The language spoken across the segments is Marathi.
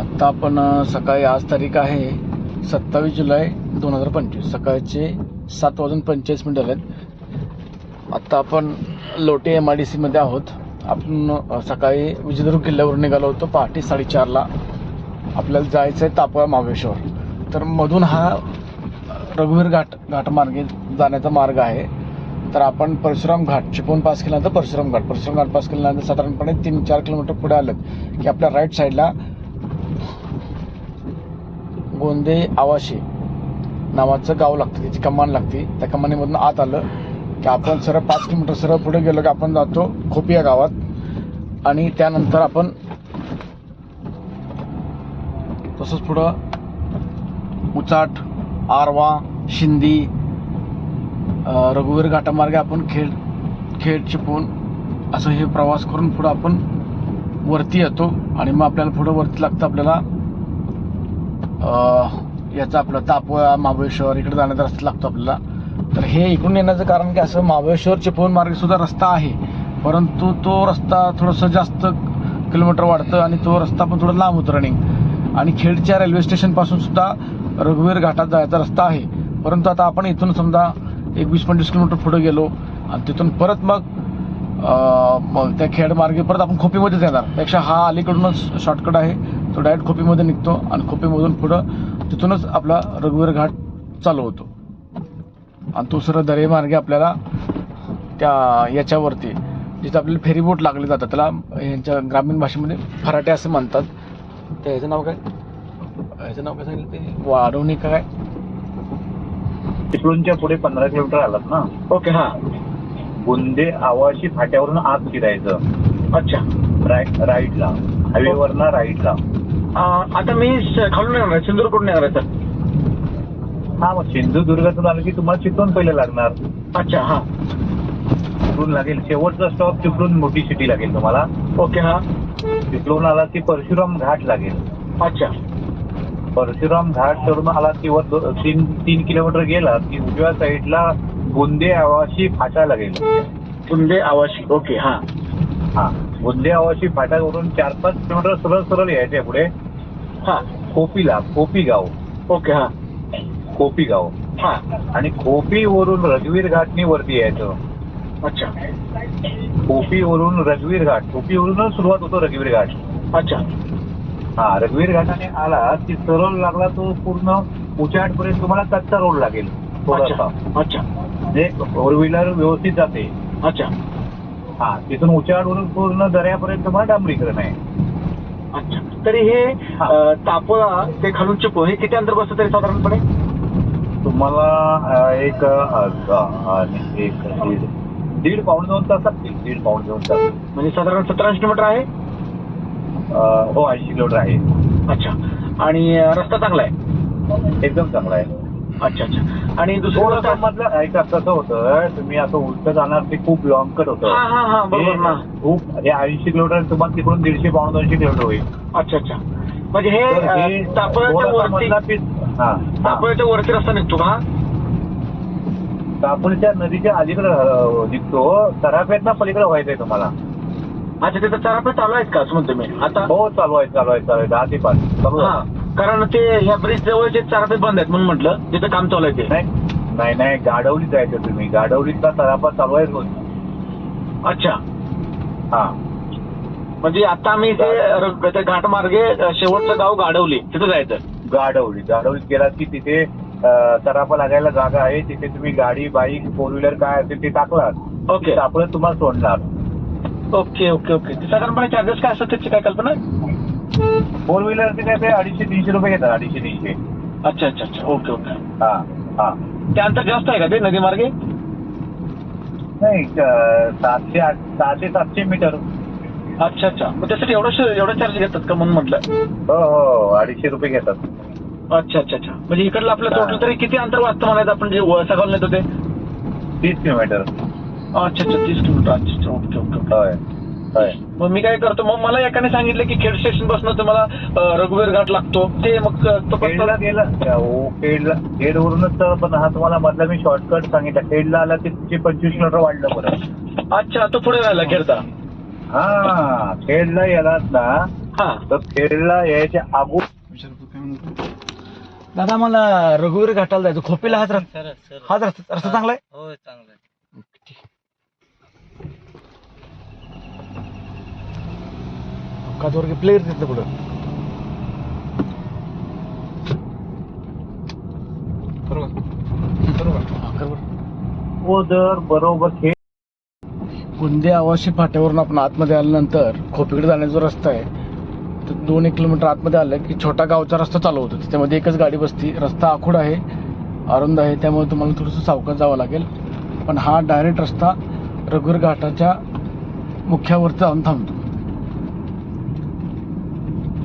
आत्ता आपण सकाळी आज तारीख आहे सत्तावीस जुलै दोन हजार पंचवीस. सकाळचे सात वाजून पंचेचाळीस मिनिटं झालेत. आत्ता आपण लोटे एम आय डी सीमध्ये आहोत. आपण सकाळी विजयदुर्ग किल्ल्यावरून निघालो होतो पहाटे साडेचारला. आपल्याला जायचं आहे तापवा महाबळेश्वर. तर मधून हा रघुवीर घाट घाटमार्गे जाण्याचा मार्ग आहे. तर आपण परशुराम घाट चिपळूण पास केल्यानंतर परशुराम घाट. परशुराम घाट पास केल्यानंतर साधारणपणे तीन चार किलोमीटर पुढे आलं की आपल्या राईट साईडला गोंदे आवाशे नावाचं गाव लागतं त्याची कमान लागते. त्या कमानीमधून आत आलं की आपण सरळ पाच किलोमीटर सरळ पुढे गेलो की आपण जातो खोपिया गावात. आणि त्यानंतर आपण तसंच पुढं उचाट आरवा शिंदी रघुवीर घाटामार्गे आपण खेड खेड चिपून असं हे प्रवास करून पुढं आपण वरती येतो. आणि मग आपल्याला पुढं वरती लागतं आपल्याला याचा आपलं तापोळा महाबळेश्वर इकडे जाण्याचा रस्ता लागतो आपल्याला. तर हे इकडून येण्याचं कारण की असं महाबळेश्वर चिपळूण मार्गसुद्धा रस्ता आहे. परंतु तो रस्ता थोडंसं जास्त किलोमीटर वाढतं आणि तो रस्ता पण थोडं लांब होतं रनिंग आणि खेडच्या रेल्वे स्टेशनपासून सुद्धा रघुवीर घाटात जायचा रस्ता आहे. परंतु आता आपण इथून समजा एक वीस पंचवीस किलोमीटर पुढे गेलो आणि तिथून परत मग मग त्या खेडमार्गे परत आपण खोपीमध्येच येणार. त्यापेक्षा हा अलीकडूनच शॉर्टकट आहे. तो डायरेक्ट खोपीमध्ये निघतो आणि खोपीमधून पुढं तिथूनच आपला रघुवीर घाट चालू होतो. आणि तो सरळ दरे मार्गे आपल्याला त्या याच्यावरती जिथं आपल्याला फेरीबोट लागले जातात त्याला यांच्या ग्रामीण भाषेमध्ये फराटे असं म्हणतात. त्या ह्याचं नाव काय? ह्याचं नाव काय सांगितलं ते? वाढवणी काय? चिपळूणच्या पुढे पंधरा किलोमीटर आलात ना? ओके हां. गुंदे आवाशी फाट्यावरून आत फिरायचं. अच्छा. राईट राईटला हायवेवरनं राईटला. आता मी खालून येणार आहे सिंदूरकडून येणार आहे सर. हा मग सिंधुदुर्गातून आलं की तुम्हाला चिपळूण पहिले लागणार. अच्छा हां. चिपळूण लागेल. शेवटचा स्टॉप चिपळूण मोठी सिटी लागेल तुम्हाला. ओके हां. चिपळूण आला की परशुराम घाट लागेल. अच्छा. परशुराम घाट चढून आला की वर दो- तीन तीन किलोमीटर गेला की उजव्या साईडला गुंदे आवाशी फाटा लागेल. कुंदे आवाशी ओके हां. हा. गुंदे आवाशी फाट्यावरून चार पाच किलोमीटर सरळ सरळ यायचे पुढे. हां. कोपीला कोपी गाव ओके हां. कोपी गाव हां. आणि खोपीवरून रघुवीर घाटनी वरती यायचं. अच्छा. खोपीवरून रघुवीर घाट. खोपीवरूनच सुरुवात होतो रघुवीर घाट. अच्छा. हा रघुवीर घाटाने आला की सरळ लागला तो पूर्ण उचाट पर्यंत तुम्हाला कच्चा रोड लागेल. थोडासा. अच्छा. अच्छा म्हणजे फोर व्हीलर व्यवस्थित जाते. अच्छा. हा तिथून उचाडवरून पूर्ण दर्यापर्यंत तुम्हाला डांबरीकरण आहे. अच्छा. तरी हे हा. अं, तापोळा ते खालून चिपळूण हे किती अंतर बसतं तरी साधारणपणे? तुम्हाला अं, एक अं, अं, एक दीड दीड पाऊण दोन तास लागतील दीड पाऊण दोन तास. म्हणजे साधारण सतरा ऐंशी किलोमीटर आहे? अं, हो ऐंशी किलोमीटर आहे. अच्छा. आणि अं, रस्ता चांगला आहे? एकदम चांगला आहे. अच्छा अच्छा. आणि दुसरी गोष्ट मधलं ऐका कसं होतं तुम्ही असं उलट जाणार ते खूप लॉंग कट होतं. हा हा हा बरोबर ना हे. खूप हे ऐंशी किलोमीटर तुम्हाला तिकडून दीडशे पाऊण दोनशे किलोमीटर होईल. अच्छा अच्छा. म्हणजे हे तर हे अं, तापोळ्याच्या थोडासा वरती मधला पीस- हा, हा. तापोळ्याच्या वरती रस्ता निघतो का? हा? नदीच्या अलीकडे अं, निघतो. सराफ्यात पलीकडे व्हायचंय तुम्हाला. अच्छा तिथं चार रुपये चालू आहेत का असं म्हणतो मी? आता हो चालू आहे चालू आहे चालू आहे दहा ते पाच चालू हा. आहे. कारण ते ह्या ब्रिज जवळचे चार रुपये बंद आहेत म्हणून म्हटलं तिथं काम चालू आहे ते. नाही नाही नाही गाडवलीत जायचं तुम्ही. गाडवलीतला सराफा चालू आहे रोज. अच्छा. हा. म्हणजे आता आम्ही ते र- ते घाटमार्गे शेवटचं गाव गाडवली तिथं जायचं. गाडवली. गाडवलीत गेलात की तिथे अं, लागायला जागा आहे. तिथे तुम्ही गाडी बाईक फोर व्हीलर काय असेल ते टाकलात. ओके. आपण तुम्हाला सोडणार. Okay okay okay. ते साधारणपणे चार्जेस काय असतात त्याची काय कल्पना? फोर व्हीलरचे काय ते अडीचशे तीनशे रुपये घेतात अडीचशे तीनशे. अच्छा अच्छा अच्छा. Okay okay. हा हा. ते अंतर जास्त आहे का ते नदी मार्गे? नाही सातशे आठ सहाशे सातशे मीटर. अच्छा अच्छा. मग त्यासाठी एवढं एवढं चार्ज घेतात का म्हणून म्हटलं? हो हो अडीचशे रुपये घेतात. अच्छा अच्छा अच्छा. म्हणजे इकडलं आपलं टोटल तरी किती अंतर वाचतं म्हणायचं आपण जे घालून येतो ते? तीस किलोमीटर. अच्छा अच्छा. तीस किलोमीटर. अच्छा अच्छा. Okay okay. होय. मग मी काय करतो मग मला एकाने सांगितलं की खेड स्टेशनपासून तुम्हाला रघुवीर घाट लागतो. ते मग तो खेडला गेला. हो खेडला खेडवरूनच तर पण हा तुम्हाला मधला मी शॉर्टकट सांगितलं. खेडला आला की तिथे पंचवीस किलोमीटर वाढलं परत. अच्छा तो पुढे राहिला खेडचा हा खेडला गेलात ना हा. तर खेडला यायच्या अगोदर दादा मला रघुवीर घाटाला जायचं. खोपेला हाच रस्ता हाच रस्ता रस्ता चांगला आहे? हो चांगलं अपघातावर प्लेअर तिथलं. अगोदर बरोबर खेड गुंदे आवाशी फाट्यावरून आपण आतमध्ये आल्यानंतर खोपीकडे जाण्याचा जो रस्ता आहे तर दोन एक किलोमीटर आतमध्ये आलं की छोटा गावचा रस्ता चालू होतो. त्याच्यामध्ये एकच गाडी बसती. रस्ता आखूड आहे अरुंद आहे. त्यामुळे तुम्हाला थोडंसं सावकाश जावं लागेल. पण हा डायरेक्ट रस्ता रघुवीर घाटाच्या मुख्यावरती जाऊन थांबतो.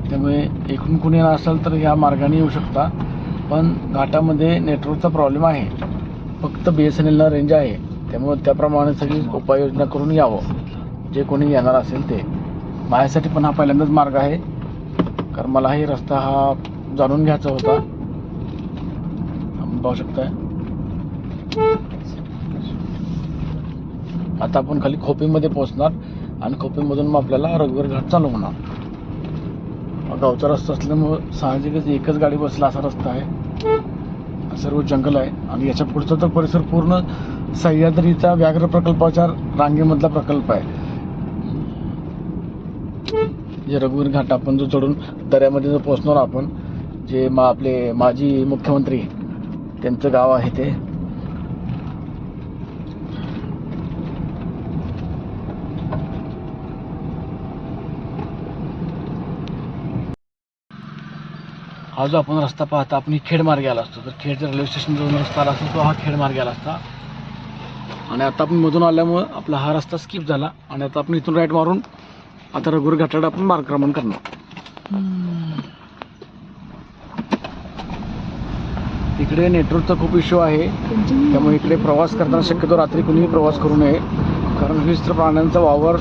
त्यामुळे एकूण कुणी येणार असेल तर ह्या मार्गाने येऊ शकता. पण घाटामध्ये नेटवर्कचा प्रॉब्लेम आहे. फक्त बी एस एन एलला रेंज आहे. त्यामुळे त्याप्रमाणे सगळी उपाययोजना करून यावं. जे कोणी येणार असेल ते. माझ्यासाठी पण हा पहिल्यांदाच मार्ग आहे. कारण मलाही रस्ता हा जाणून घ्यायचा होता. पाहू शकताय? आता आपण खाली खोपीमध्ये पोहोचणार. आणि खोपीमधून मग आपल्याला रघुवीर घाट चालू होणार. गावचा रस्ता असल्यामुळं साहजिकच एकच गाडी बसला असा रस्ता आहे. सर्व जंगल आहे आणि याच्या पुढचा तर परिसर पूर्ण सह्याद्रीचा व्याघ्र प्रकल्पाच्या रांगेमधला प्रकल्प आहे. जे रघुवीर घाट आपण जो चढून दऱ्यामध्ये जो पोहोचणार आपण जे मा आपले माजी मुख्यमंत्री त्यांचं गाव आहे ते. हा जो आपण रस्ता पाहता आपण खेड मार्गे आला असतो. तर खेडच्या रेल्वे स्टेशन जो रस्ता आला असतो तो हा खेड मार्गे आला असता. आणि आता आपण मधून आल्यामुळं आपला हा रस्ता स्किप झाला. आणि आता आपण इथून राईट मारून आता रघुर घाटाला आपण मार्गक्रमण करणार. इकडे नेटवर्कचा खूप इश्यू आहे. त्यामुळे इकडे प्रवास करताना शक्यतो रात्री कुणीही प्रवास करू नये. कारण विस्त्र प्राण्यांचा वावर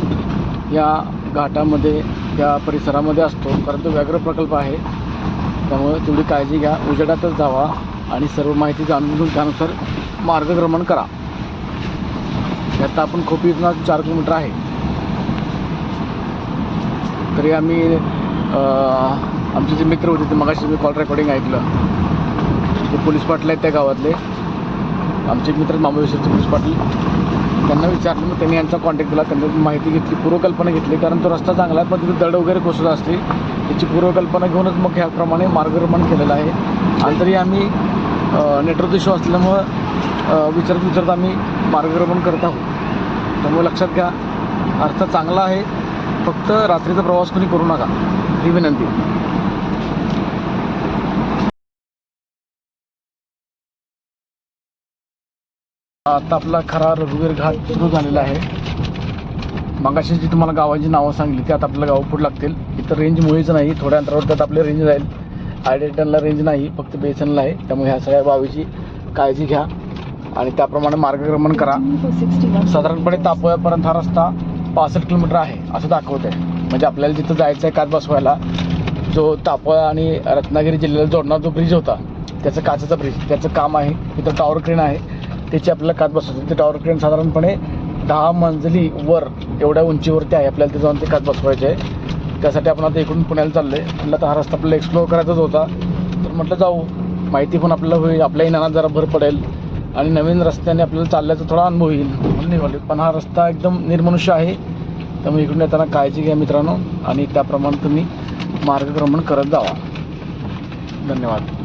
या घाटामध्ये या परिसरामध्ये असतो. कारण तो व्याघ्र प्रकल्प आहे. त्यामुळे तेवढी काळजी घ्या. उजेडातच जावा आणि सर्व माहिती जाणून घेऊन त्यानुसार मार्गक्रमण करा. आता आपण खोपी इथून चार किलोमीटर आहे. तरी आम्ही आमचे जे मित्र होते ते मगाशी मी कॉल रेकॉर्डिंग ऐकलं. ते पोलीस पाटील आहेत त्या गावातले. आमचे एक मित्र मामाविषयीचे पोलीस पाटील. त्यांना विचारलं मग त्यांनी यांचा कॉन्टॅक्ट दिला. त्यांनी माहिती घेतली पूर्वकल्पना घेतली. कारण तो रस्ता चांगला आहे पण तिथे दड वगैरे कोसळत असते त्याची पूर्वकल्पना घेऊनच मग ह्याप्रमाणे मार्गक्रमण केलेलं आहे. आणि तरी आम्ही नेटवर्क इश्यू असल्यामुळं विचारत विचारत आम्ही मार्गक्रमण करत आहोत. त्यामुळे लक्षात घ्या अर्थ चांगला आहे. फक्त रात्रीचा प्रवास कोणी करू नका. ही विनंती. आता आपला खरा रघुवीर घाट सुरू झालेला आहे. मगाशी जी तुम्हाला गावाची नावं सांगली त्यात आपल्याला गाव पुढे लागतील. इथं रेंज मुळीच नाही थोड्या अंतरावर त्यात आपली रेंज राहील आयडेटनला रेंज नाही फक्त बेसनला आहे. त्यामुळे ह्या सगळ्या बाबीची काळजी घ्या. आणि त्याप्रमाणे मार्गक्रमण करा. साधारणपणे तापोयापर्यंत हा रस्ता पासष्ट किलोमीटर आहे असं दाखवत आहे म्हणजे आपल्याला जिथं जायचं आहे कात बसवायला जो तापोळा आणि रत्नागिरी जिल्ह्याला जोडणारा जो ब्रिज होता त्याचं काचेचा ब्रिज त्याचं काम आहे. इथं टॉवर क्रेन आहे. त्याची आपल्याला कात बसवायची. ते टॉवर क्रेन साधारणपणे दहा मंजली वर एवढ्या उंचीवरती आहे. आपल्याला ते जाऊन ते कात बसवायचे आहे त्यासाठी आपण आता इकडून पुण्याला चाललो आहे म्हटलं तर हा रस्ता आपल्याला एक्सप्लोअर करायचाच होता. तर म्हटलं जाऊ. माहिती पण आपल्याला होईल. आपल्याही नाना जरा भर पडेल. आणि नवीन रस्त्याने आपल्याला चालल्याचा थोडा अनुभव येईल. म्हणून निघाले पण हा रस्ता एकदम निर्मनुष्य आहे. त्यामुळे इकडून येताना काळजी घ्या मित्रांनो. आणि त्याप्रमाणे तुम्ही मार्गक्रमण करत जावा. धन्यवाद.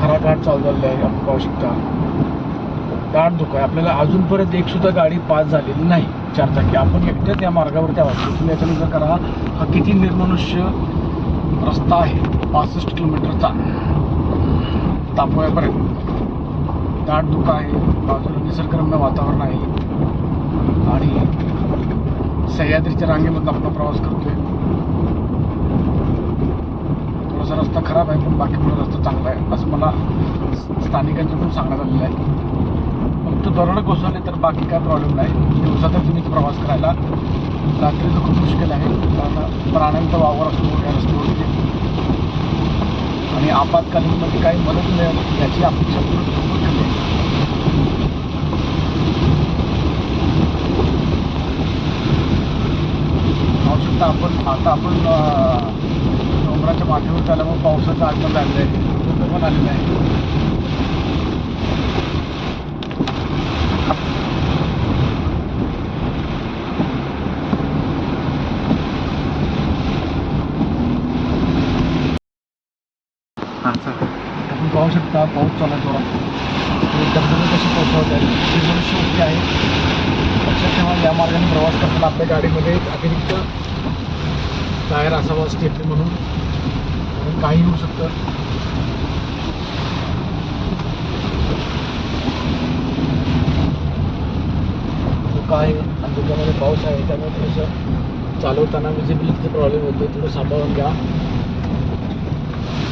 खरा घाट चालू झालेला आहे आपण पाहू शकता दाट धुका आहे. आपल्याला अजूनपर्यंत एक सुद्धा गाडी पास झालेली नाही. चार चाकी. आपण एकट्याच या मार्गावरती आहोत तुम्ही याचा विचार करा. हा किती निर्मनुष्य रस्ता आहे. पासष्ट किलोमीटरचा. तापोयापर्यंत दाट धुकं आहे. बाजूला निसर्गरम्य वातावरण आहे. आणि सह्याद्रीच्या रांगेमधून आपण प्रवास करतोय. थोडासा रस्ता खराब आहे पण बाकी पुढे रस्ता चांगला आहे. असं मला स्थानिकांच्याकडून सांगण्यात आलेलं आहे. फक्त दरड कोसळले तर बाकी काय प्रॉब्लेम नाही. दिवसातच तुम्ही प्रवास करायला. रात्रीचं खूप मुश्किल आहे. कारण प्राण्यांचा वावर असतो मोठ्या रस्त्यावर आणि आपत्कालीनमध्ये काही मदत मिळेल याची अपेक्षा पूर्ण आहे. आपण आता आपण डोंगराच्या माथ्यावर आल्यामुळे पावसाचं आगमन लागलं आहे. धुकं पण आलेलं आहे आपण पाहू शकता पाऊस चालला आहे जोरात. धबधबे कसे पावसाळत आहेत. ही मनुष्य गोष्टी आहे लक्षात ठेवा या मार्गाने प्रवास करताना आपल्या गाडीमध्ये अतिरिक्त टायर असावा स्टेपनी म्हणून. काही होऊ शकतं. काय आहे आणि त्याच्यामध्ये पाऊस आहे त्यामुळे थोडंसं चालवताना विजिबिलिटीचा प्रॉब्लेम होतो थोडं सांभाळून घ्या.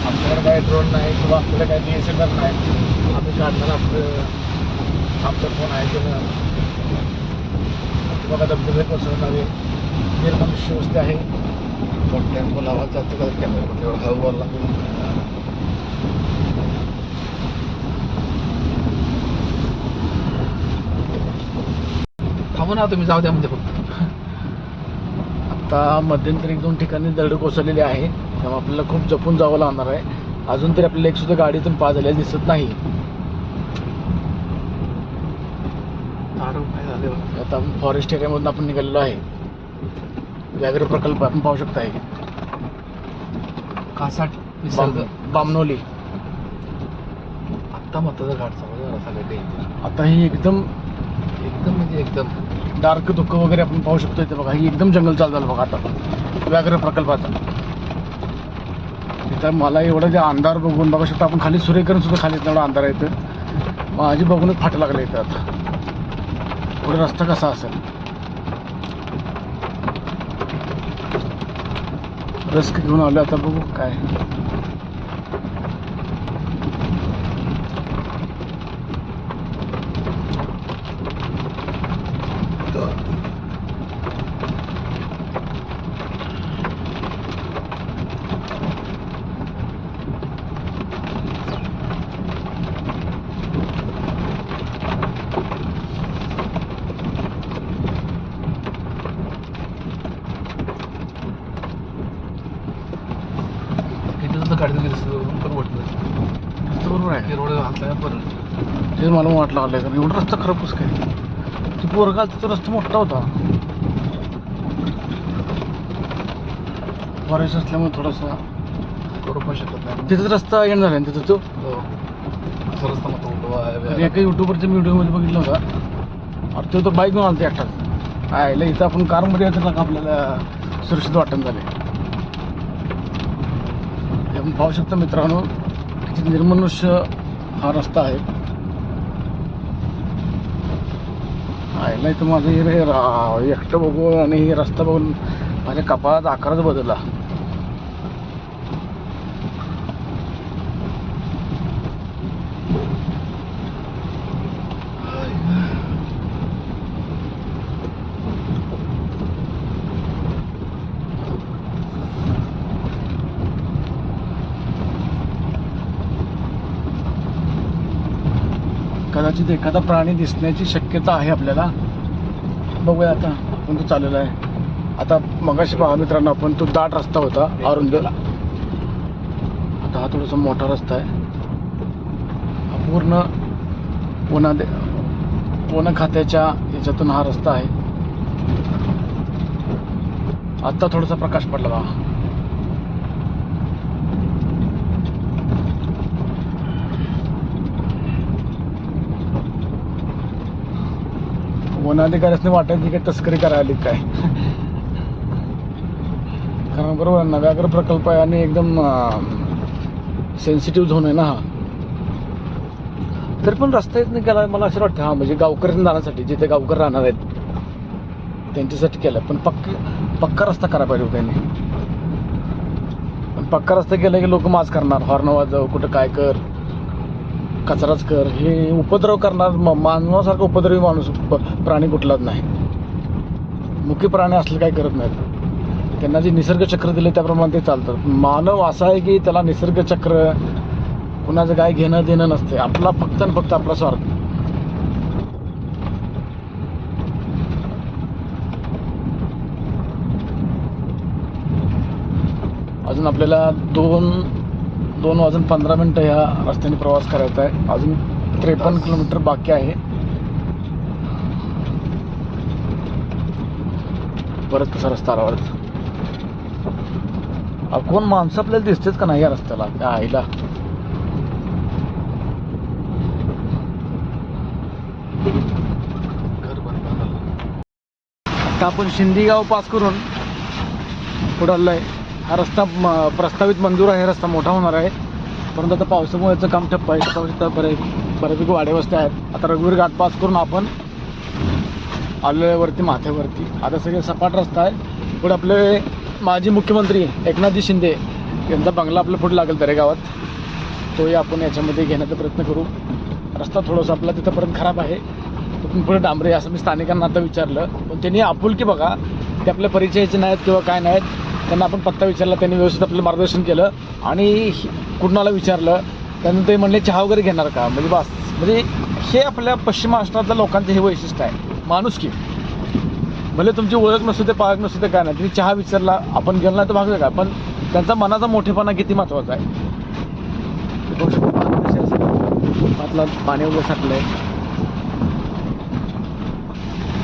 आपल्याकडे काय ड्रोन नाही किंवा आपल्याला काय डी एस एल आर नाही. आम्ही काढणार आपलं आमचा फोन आहे त्यानं बघा धबधबे कोसळणारे निर्मनुष्य आहे. लावा जातो का कॅमेरा तेवढा थांबू ना तुम्ही जाऊ द्या म्हणजे फक्त. आता मध्यंतरी एक दोन ठिकाणी दरड कोसळलेली आहे त्यामुळे आपल्याला खूप जपून जावं लागणार आहे. अजून तरी आपल्याला एक सुद्धा गाडीतून पास झालेला दिसत नाही. आता आपण फॉरेस्ट एरियामधून आपण निघालेलो आहे. व्याघ्र प्रकल्प आपण पाहू शकता आहे कासाट निसर्ग. बाम- बामणोली. आत्ता मताचा घाट समजा आता ही एकदम एकदम म्हणजे एकदम. डार्क धुकं वगैरे आपण पाहू शकतो इथे बघा. ही एकदम जंगल चालू झालं बघा आता. व्याघ्र प्रकल्पाचा. तिथं मला एवढं जे अंधार बघून बघू शकतो आपण खाली सूर्यकिरण सुद्धा खाली एवढा अंधार इथं. माझी बघूनच फाट लागलं इथं आता. पुढे रस्ता कसा असेल? रिस्क घेऊन आलो आता बघू काय किती सुद्धा गाडी गेली पण वाटलं बरोबर आहे रोड हातला परत वाटलं आलं कारण एवढा रस्ता खराब कसं काय? ती पोरगाल तो रस्ता मोठा होता. फॉरेस्ट असल्यामुळे थोडासा करू पण शकत नाही. तिथंच रस्ता एंड झाला तिथं तो हो. असा रस्ता कारण एका युट्यूबरच्या व्हिडिओमध्ये बघितलं होता. अरे तो तर बाईक घेऊन आलता एकटाच. आयला इथं आपण कारमध्ये येतं का आपल्याला सुरक्षित वाटण झाले पाहू शकता मित्रांनो किती निर्मनुष्य हा रस्ता आहे. यांनी तर माझं हे रा- एकटं बघून आणि हे रस्ता बघून माझ्या कपाळात आकारच बदलला. कदाचित एखादा प्राणी दिसण्याची शक्यता आहे आपल्याला. बघूया आता आपण तो चाललेला आहे. आता मगाशी पहा मित्रांनो आपण तो दाट रस्ता होता अरुंद आता हा थोडासा मोठा रस्ता आहे. पूर्ण पुन्हा दे खात्याच्या याच्यातून हा रस्ता आहे. आत्ता थोडासा प्रकाश पडला बा वनाधिकाऱ्याने वाटायची काय तस्करी करायली काय? कारण बरोबर आहे प्रकल्प आहे आणि एकदम सेन्सिटिव्ह झोन आहे ना हा. तरी पण रस्ता येत नाही गेला मला असं वाटतं हा म्हणजे गावकऱ्यांना जाण्यासाठी जिथे गावकर राहणार आहेत त्यांच्यासाठी केलं पण पक्क पक्का रस्ता करा पाहिजे त्यांनी. पण पक्का रस्ता केला की लोक माज करणार हॉर्न वाजव कुठं काय कर. कचराच कर. हे उपद्रव करणार म- मानवासारखा उपद्रवी माणूस प- प्राणी कुठलाच नाही. मुख्य प्राणी असले काही करत नाहीत. त्यांना जे निसर्ग चक्र दिले त्याप्रमाणे ते चालतात मानव असा आहे की त्याला निसर्ग चक्र कुणाचं काय घेणं देणं नसते. आपला फक्त आणि फक्त आपला स्वार्थ. अजून आपल्याला दोन दोन वाजून पंधरा मिनटं ह्या रस्त्याने प्रवास करायचा आहे. अजून त्रेपन्न किलोमीटर बाकी आहे. परत कसा रस्ता आला कोण माणसं आपल्याला दिसतेच का नाही या रस्त्याला? त्या आईला. आता आपण शिंदी गाव पास करून पुढे आलो आहे हा रस्ता म- प्रस्तावित मंजूर आहे रस्ता मोठा होणार आहे. परंतु आता पावसामुळे याचं काम ठप्प आहे. पाऊस बरे बऱ्यापैकी वाड्यावस्त्या आहेत. आता रघुवीर घाट पास करून आपण आलेल्यावरती माथ्यावरती. आता सगळे सपाट रस्ता आहे. पुढे आपले माजी मुख्यमंत्री एकनाथजी शिंदे यांचा बंगला आपल्या पुढे लागेल दरेगावात तोही आपण याच्यामध्ये घेण्याचा प्रयत्न करू. रस्ता थोडासा आपला तिथंपर्यंत खराब आहे. तिथून पुढे डांबरे असं मी स्थानिकांना आता विचारलं. पण त्यांनी आपुलकी बघा ते आपल्या परिचयाचे नाहीत किंवा काय नाहीत. त्यांना आपण पत्ता विचारला त्यांनी व्यवस्थित आपलं मार्गदर्शन केलं आणि कुणाला विचारलं. त्यानंतर ते म्हणले चहा वगैरे घेणार का? म्हणजे बस. म्हणजे हे आपल्या पश्चिम महाराष्ट्रातल्या लोकांचं हे वैशिष्ट्य आहे. माणूस की. भले तुमची ओळख नसू ते पाळख नसू ते काय नाही. तुम्ही चहा विचारला आपण गेलो नाही तर भागलं काय? पण त्यांचा मनाचा मोठेपणा किती महत्त्वाचा आहे? पाणी वगैरे साठलं आहे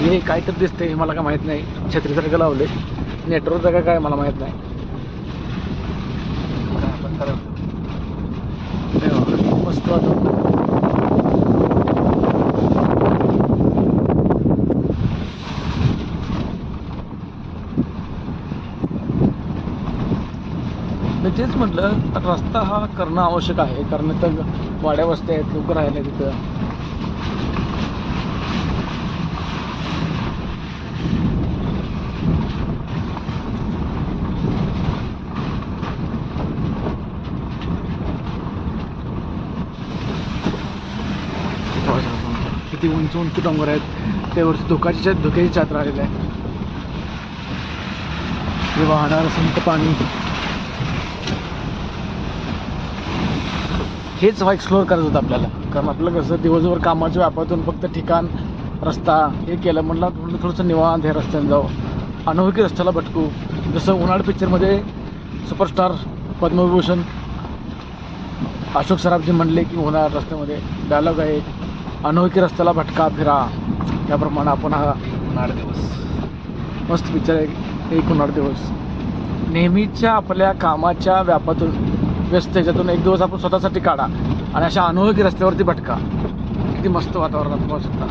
वगैरे हे काय तर दिसतंय हे मला काय माहीत नाही. छत्रीसारखं लावले नेटवर्क जागा काय मला माहीत नाही. काय आपण मस्त वाटत मी तेच म्हटलं रस्ता हा करणं आवश्यक आहे. कारण तर वाड्या वस्त्या आहेत लोक राहिले तिथं वरती उंच उंच डोंगर आहेत त्यावरती धोकाची धोक्याची चात्र आलेली आहे. हे वाहणार संत पाणी. हेच एक्सप्लोअर करायचं होतं आपल्याला. कारण आपलं कसं दिवसभर कामाच्या व्यापातून फक्त ठिकाण रस्ता हे केलं. म्हणलं म्हणलं थोडंसं निवांत हे रस्त्याने जाऊ अनोळखी रस्त्याला भटकू. जसं उन्हाळ पिक्चरमध्ये सुपरस्टार पद्मविभूषण अशोक सराफजी म्हणले की होणार रस्त्यामध्ये डायलॉग आहे. अनोळखी रस्त्याला भटका फिरा. त्याप्रमाणे आपण हा उन्हाळ दिवस. मस्त पिक्चर आहे. एक उन्हाळ दिवस. नेहमीच्या आपल्या कामाच्या व्यापातून व्यस्त याच्यातून एक दिवस आपण स्वतःसाठी काढा आणि अशा अनोळखी रस्त्यावरती भटका. किती मस्त वातावरणात पाहू शकता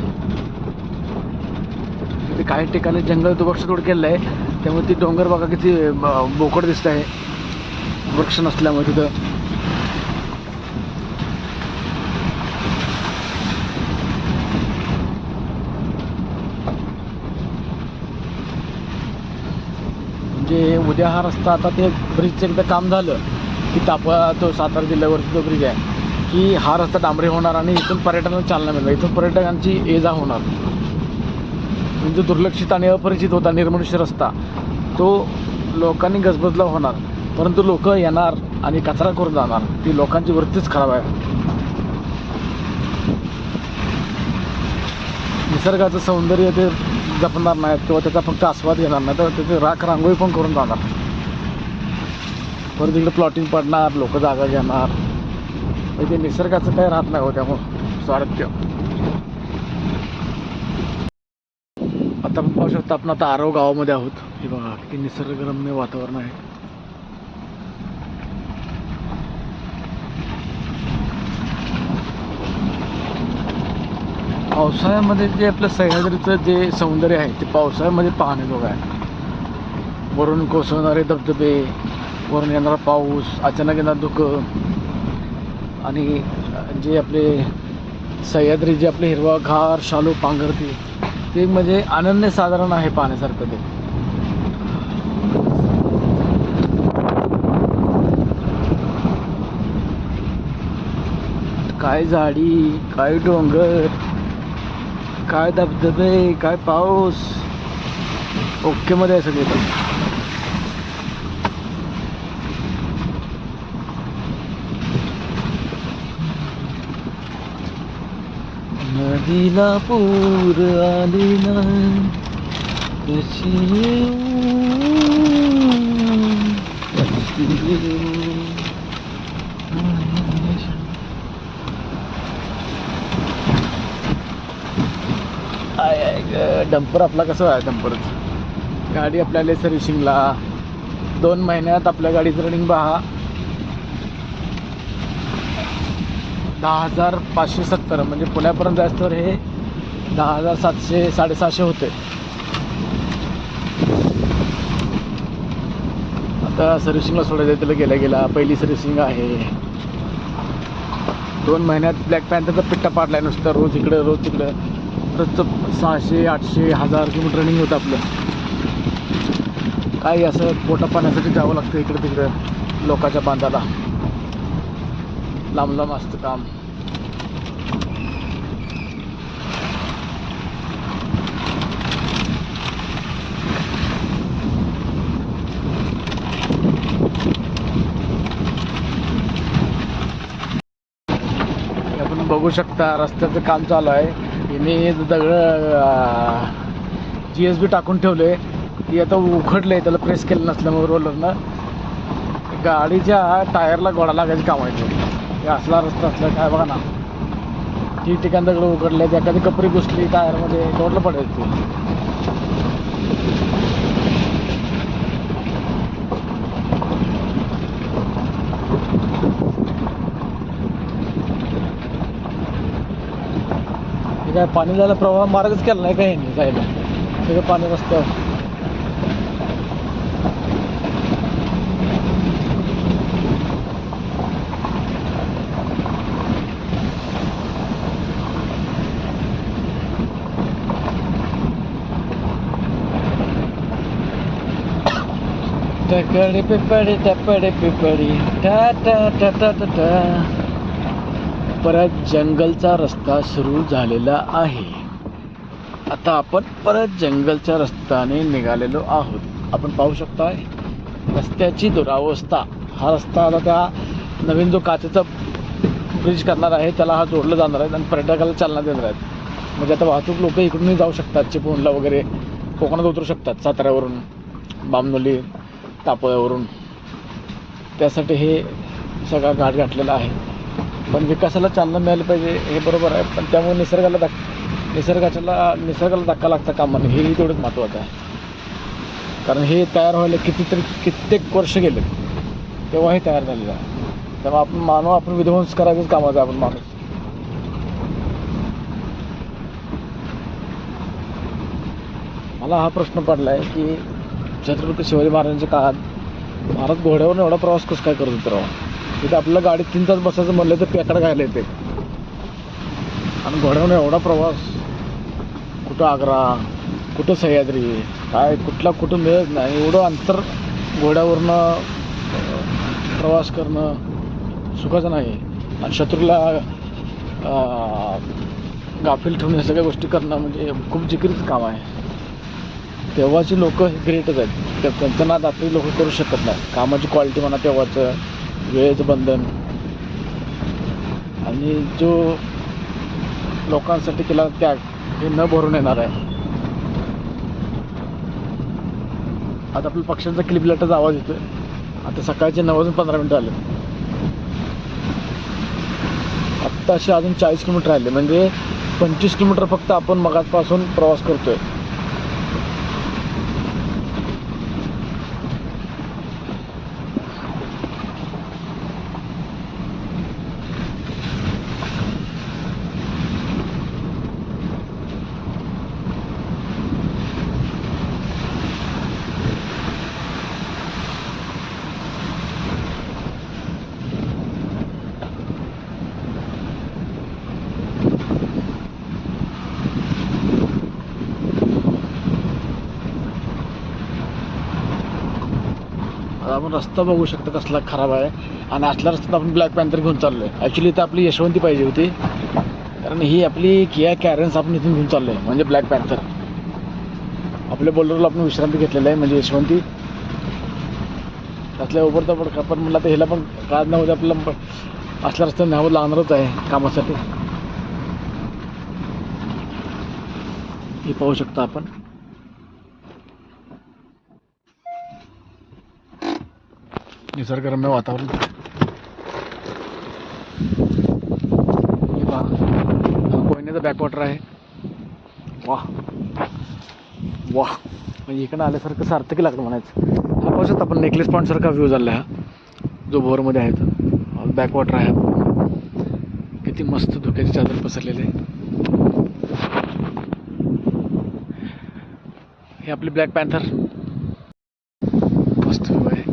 तिथे काही ठिकाणी जंगल दुबक्ष तोड केलेलं आहे त्यामुळे ती डोंगर बघा किती बोकड दिसत आहे वृक्ष नसल्यामुळे तिथं. म्हणजे उद्या हा रस्ता आता ते ब्रिजचं एकदा काम झालं की तापा तो सातारा जिल्ह्यावरती जो ब्रिज आहे की हा रस्ता डांबरी होणार आणि इथून पर्यटनाला चालना मिळणार. इथून पर्यटकांची ये जा होणार. म्हणजे दुर्लक्षित आणि अपरिचित होता निर्मनुष्य रस्ता. तो लोकांनी गजबजला होणार परंतु लोक येणार आणि कचरा करून जाणार. ती लोकांची वृत्तीच खराब आहे. निसर्गाचं सौंदर्य ते जपणार नाहीत किंवा त्याचा फक्त आस्वाद घेणार नाही तर त्याची राख रांगोळी पण करून जाणार. परत तिकडे प्लॉटिंग पडणार लोक जागा घेणार. म्हणजे ते निसर्गाचं काही राहत नाही हो त्यामुळं. स्वारथ्य आता आपण पाहू शकता आपण आता आरव गावामध्ये आहोत. हे बघा किती निसर्गरम्य वातावरण आहे. पावसाळ्यामध्ये जे आपलं सह्याद्रीचं जे सौंदर्य आहे ते पावसाळ्यामध्ये पाहण्याजोगं आहे वरून कोसळणारे धबधबे वरून येणारा पाऊस अचानक येणार धुकं. आणि जे आपले सह्याद्री जे आपले हिरवागार शालू पांघरते ते म्हणजे अनन्यसाधारण आहे पाहण्यासारखं ते. काय झाडी काय डोंगर काय धबधबे काय पाऊस? ओके मध्ये आहे सगळे नदीला पूर आली नाही. कशी येऊ? आय आय ग डंपर आपला कसं आहे डंपर? गाडी आपल्याला सर्व्हिसिंगला. दोन महिन्यात आपल्या गाडीचं रनिंग पहा दहा हजार पाचशे सत्तर म्हणजे पुण्यापर्यंत जायचं तर हे दहा हजार सातशे साडेसहाशे होते. आता सर्व्हिसिंगला सोडायचं त्याला गेल्या गेला पहिली सर्व्हिसिंग आहे. दोन महिन्यात ब्लॅक पॅन्थरचा पिट्टा पाडलाय नुसतं रोज इकडं रोज तिकडं. रोजचं सहाशे आठशे हजार किलोमीटर रनिंग होतं आपलं. काही असं पोटा पाण्यासाठी जावं लागतं इकडं तिकडं लोकांच्या बांधाला. लांब लांब असतं काम. हे बघू शकता रस्त्याचं काम चालू आहे. याने दगड जी एस बी टाकून ठेवलं आहे ती आता उखडले त्याला प्रेस केलं नसल्यामुळे रोलरनं गाडीच्या टायरला गोडा लागायची काम हे असला रस्ता असला काय बघा ना. ठिकठिकाण दगड उघडले एखादी कपरी घुसली टायरमध्ये तोडलं पडायचं. काय पाणी झालं प्रवाह मार्गच केला नाही काही नाही जायला? सगळं पाणी रस्त्यावर. टकडे पिपडी टपडे पिपडी. टा टा टा टा टा टा. परत जंगलचा रस्ता सुरू झालेला आहे. आता आपण परत जंगलच्या रस्त्याने निघालेलो आहोत. आपण पाहू शकता रस्त्याची दुरावस्था. हा रस्ता आता त्या नवीन जो काचेचा ब्रिज करणार आहे त्याला हा जोडला जाणार आहे आणि पर्यटकाला चालना देणार आहेत. म्हणजे आता वाहतूक लोक इकडूनही जाऊ शकतात चिपळूणला वगैरे कोकणात उतरू शकतात साताऱ्यावरून बामनोली तापोळ्यावरून. त्यासाठी हे सगळा घाट गाठलेला आहे. पण विकासाला चालना मिळाली पाहिजे हे बरोबर आहे. पण त्यामुळे निसर्गाला धक निसर्गाच्याला निसर्गाला धक्का लागता कामा नये हेही तेवढंच महत्त्वाचं आहे. कारण हे तयार व्हायला कितीतरी कित्येक वर्ष गेले. तेव्हा हे तयार झालेलं आहे. तेव्हा आपण मानव आपण विध्वंस करायचंच कामाचं आहे आपण माणूस. मला हा प्रश्न पडला आहे की छत्रपती शिवाजी महाराजांच्या काळात भारत घोड्यावरून एवढा प्रवास कसं काय करत होतो राव? तिथे आपल्याला गाडीत तीन तास बसायचं म्हणलं तर पेकडं घायला येते. आणि घोड्यावरून एवढा प्रवास. कुठं आग्रा कुठं सह्याद्री काय कुठला कुठं मिळत नाही. एवढं अंतर घोड्यावरनं प्रवास करणं सुखाचं नाही. आणि शत्रूला गाफील ठेवून या सगळ्या गोष्टी करणं म्हणजे खूप जिकिरीचं काम आहे. तेव्हाची लोकं ग्रेटच आहेत. त्या- त्यांचं ना आपली लोक करू शकत नाही कामाची क्वालिटी म्हणा तेव्हाचं. वेळेचं बंधन आणि जो लोकांसाठी केला त्याग हे न भरून येणार आहे. आता आपल्या पक्ष्यांचा क्लिप लेटरचा आवाज येतोय. आता सकाळचे नऊ वाजून पंधरा मिनटं आले आत्ता असे अजून चाळीस किलोमीटर राहिले. म्हणजे पंचवीस किलोमीटर फक्त आपण मगाचपासून प्रवास करतोय. रस्ता बघू शकता कसला खराब आहे. आणि असल्या रस्त्यात आपण ब्लॅक पॅन्थर घेऊन चाललो आहे ॲक्च्युली तर आपली यशवंती पाहिजे होती. कारण ही आपली किया कॅरन्स आपण इथून घेऊन चाललो आहे म्हणजे ब्लॅक पॅन्थर आपल्या बोलरला आपण विश्रांती घेतलेला आहे म्हणजे यशवंती. त्यातल्या उभरता पड पण म्हणलं तर ह्याला पण काय नव्हतं आपल्याला प- असल्या रस्त्यात न्यावं लागणारच आहे कामासाठी. हे पाहू शकता आपण. निसर्गरम्य वातावरण. हे कोयनेचा बॅकवॉटर आहे. वाह. वाह. म्हणजे इकडं आल्यासारखं सार्थकी लागलं म्हणायचं. हा पाहू आपण नेकलेस पॉईंटसारखा व्ह्यू झाला हा. जो भोरमध्ये आहे तो. बॅकवॉटर आहे किती मस्त धुक्याची चादर पसरलेली आहे. हे आपली ब्लॅक पॅन्थर मस्त व्ह्यू आहे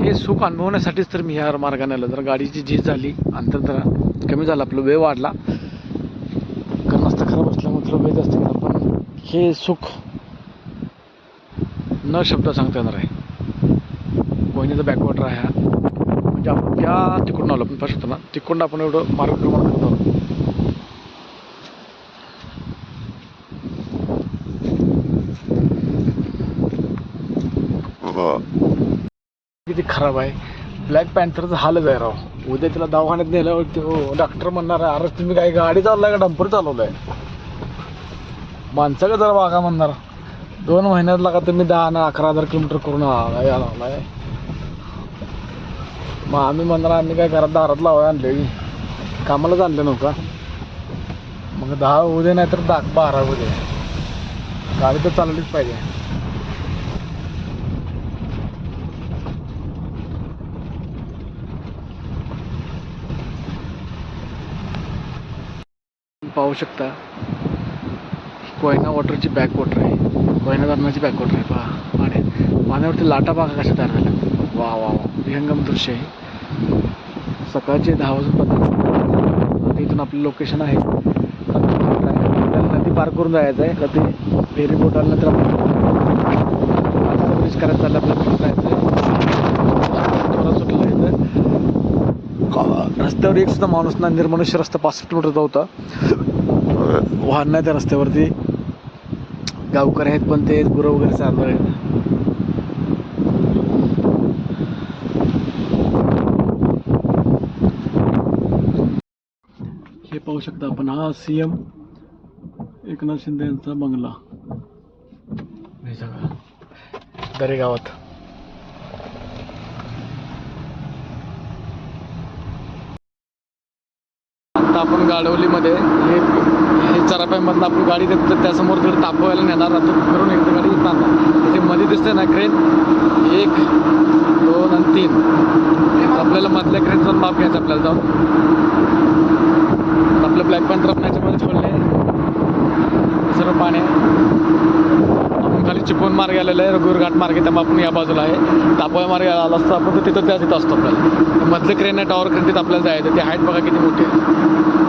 हे सुख अनुभवण्यासाठीच तर मी ह्या मार्गाने आलो. जर गाडीची झीज झाली अंतर जरा कमी झालं आपलं वेळ वाढला. कारण रस्ता खराब असल्यामुळे थोडं वेळ जास्त गेला. पण हे सुख न शब्द सांगता येणार आहे. कोयनेचा बॅकवॉटर आहे म्हणजे आपण त्या तिकडून आलो आपण पाहू शकतो ना तिकडून आपण एवढं मार्गक्रमण करतो आहोत किती खराब आहे. ब्लॅक पॅन्थरचं हालच आहे राव. उद्या तिला दवाखान्यात नेल्यावर तो डॉक्टर म्हणणार अरे तुम्ही काय गाडी चाललाय का? डंपर चालवलाय. माणसाकडे जरा वागा म्हणणार? दोन महिन्यात लागा तुम्ही दहा ना अकरा हजार किलोमीटर करून आ- यायला लागलाय. मग आम्ही म्हणणार आम्ही काय घरात दारात लावाय आणले कामाला आणले नव्हता. मग दहा होऊ दे नाही तर दहा बारा होऊ दे गाडी तर चालवलीच पाहिजे. पाहू शकता. कोयना वॉटरची बॅक वॉटर आहे. कोयना धरणाची बॅक वॉटर आहे. पहा पाण्यात पाण्यावरती लाटा बघा कशा तयार झाल्या? वा वा विहंगम दृश्य आहे. सकाळचे दहा वाजून पन्नास आता इथून आपलं लोकेशन आहे. नदी पार करून जायचं आहे. का ते फेरी बोट आल्यानंतर आपण ब्रिज करायचं चाललं आपल्याला जायचं आहे सुटलं इथं रस्त्यावर एक सुद्धा माणूस नाही निर्मनुष्य रस्ता पासष्ट किलोमीटरचा होता वाहन नाही त्या रस्त्यावरती. गावकरी आहेत पण ते गुरं वगैरे चालू आहेत. हे पाहू शकता आपण हा सी एम एकनाथ शिंदे यांचा बंगला. हे सगळं. दरे गावात आता आपण गाडवलीमध्ये हे हे चरापाईमधनं आपण गाडी देत तर त्यासमोर तिकडे तापवायला नेणार राहतो. करून एकदा गाडी इथं आणणार तिथे मध्ये दिसते ना क्रेन एक दोन आणि तीन. आपल्याला मधल्या क्रेनचा माप घ्यायचं आपल्याला जाऊन. आपलं ब्लॅक पॅन्थर आपण याच्यामध्ये ठेवले सर्व पाणी आहे. आपण खाली चिपून मार्ग आलेलं आहे रघुवीर घाट मार्गे. त्यामुळे आपण या बाजूला आहे. तापोया मार्ग आला असतो आपण तर तिथं त्या तिथं असतो आपल्याला. मधलं क्रेन आहे टॉवर क्रेन तिथं आपल्याला जायचं ते हाईट बघा किती मोठी आहे.